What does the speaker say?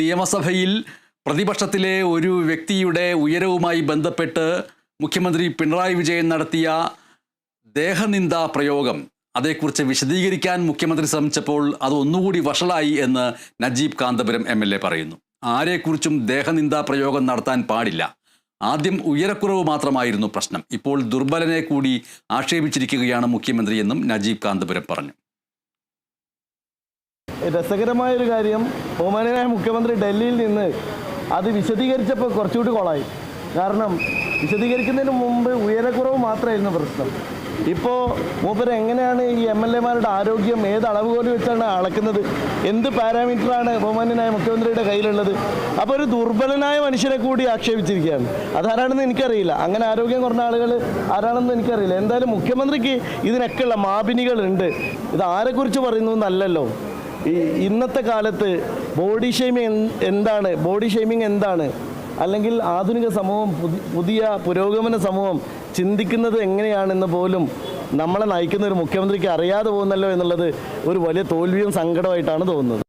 നിയമസഭയിൽ പ്രതിപക്ഷത്തിലെ ഒരു വ്യക്തിയുടെ ഉയരവുമായി ബന്ധപ്പെട്ട് മുഖ്യമന്ത്രി പിണറായി വിജയൻ നടത്തിയ ദേഹനിന്ദ പ്രയോഗം. അതേക്കുറിച്ച് വിശദീകരിക്കാൻ മുഖ്യമന്ത്രി ശ്രമിച്ചപ്പോൾ അത് ഒന്നുകൂടി വഷളായി എന്ന് Najeeb Kanthapuram M L A പറയുന്നു. ആരെക്കുറിച്ചും ദേഹനിന്ദ പ്രയോഗം നടത്താൻ പാടില്ല. ആദ്യം ഉയരക്കുറവ് മാത്രമായിരുന്നു പ്രശ്നം. ഇപ്പോൾ ദുർബലനെ കൂടി ആക്ഷേപിച്ചിരിക്കുകയാണ് മുഖ്യമന്ത്രി എന്നും നജീബ് കാന്തപുരം പറഞ്ഞു. രസകരമായ ഒരു കാര്യം ബഹുമാനനായ മുഖ്യമന്ത്രി ഡൽഹിയിൽ നിന്ന് അത് വിശദീകരിച്ചപ്പോൾ കുറച്ചുകൂടി കൊളായി. കാരണം വിശദീകരിക്കുന്നതിന് മുമ്പ് ഉയരക്കുറവ് മാത്രമായിരുന്നു പ്രശ്നം. ഇപ്പോൾ മൂപ്പർ എങ്ങനെയാണ് ഈ എം എൽ എമാരുടെ ആരോഗ്യം ഏത് അളവുകോൽ വെച്ചാണ് അളക്കുന്നത്? എന്ത് പാരാമീറ്ററാണ് ബഹുമാന്യനായ മുഖ്യമന്ത്രിയുടെ കയ്യിലുള്ളത്? അപ്പോൾ ഒരു ദുർബലനായ മനുഷ്യനെ കൂടി ആക്ഷേപിച്ചിരിക്കുകയാണ്. അതാരാണെന്ന് എനിക്കറിയില്ല. അങ്ങനെ ആരോഗ്യം കുറഞ്ഞ ആളുകൾ ആരാണെന്ന് എനിക്കറിയില്ല. എന്തായാലും മുഖ്യമന്ത്രിക്ക് ഇതിനൊക്കെയുള്ള മാപിനികളുണ്ട്. ഇത് ആരെക്കുറിച്ച് പറയുന്നു എന്നല്ലല്ലോ ഈ ഇന്നത്തെ കാലത്ത് ബോഡി ഷെയ്മിങ് എന്താണ്? ബോഡി ഷെയ്മിങ് എന്താണ്? അല്ലെങ്കിൽ ആധുനിക സമൂഹം പുതിയ പുരോഗമന സമൂഹം ചിന്തിക്കുന്നത് എങ്ങനെയാണെന്ന് പോലും നമ്മളെ നയിക്കുന്ന ഒരു മുഖ്യമന്ത്രിക്ക് അറിയാതെ പോകുന്നല്ലോ എന്നുള്ളത് ഒരു വലിയ തോൽവിയും സങ്കടമായിട്ടാണ് തോന്നുന്നത്.